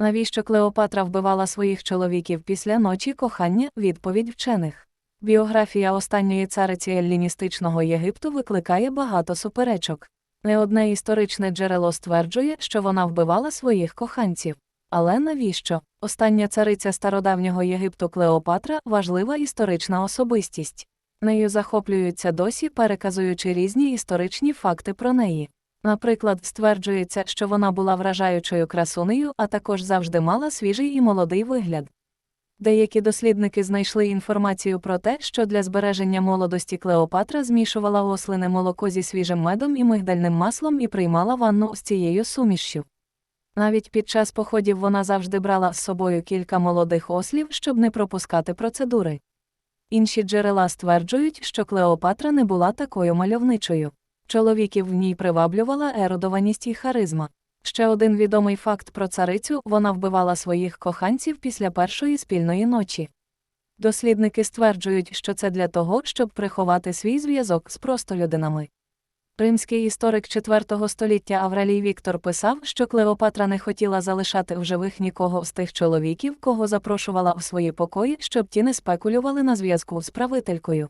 Навіщо Клеопатра вбивала своїх чоловіків після ночі кохання? Відповідь вчених. Біографія останньої цариці елліністичного Єгипту викликає багато суперечок. Не одне історичне джерело стверджує, що вона вбивала своїх коханців. Але навіщо? Остання цариця стародавнього Єгипту Клеопатра важлива історична особистість. Нею захоплюються досі, переказуючи різні історичні факти про неї. Наприклад, стверджується, що вона була вражаючою красунею, а також завжди мала свіжий і молодий вигляд. Деякі дослідники знайшли інформацію про те, що для збереження молодості Клеопатра змішувала ослине молоко зі свіжим медом і мигдальним маслом і приймала ванну з цією сумішшю. Навіть під час походів вона завжди брала з собою кілька молодих ослів, щоб не пропускати процедури. Інші джерела стверджують, що Клеопатра не була такою мальовничою. Чоловіків в ній приваблювала ерудованість і харизма. Ще один відомий факт про царицю вона вбивала своїх коханців після першої спільної ночі. Дослідники стверджують, що це для того, щоб приховати свій зв'язок з простолюдинами. Римський історик IV століття Авралій Віктор писав, що Клеопатра не хотіла залишати в живих нікого з тих чоловіків, кого запрошувала в свої покої, щоб ті не спекулювали на зв'язку з правителькою.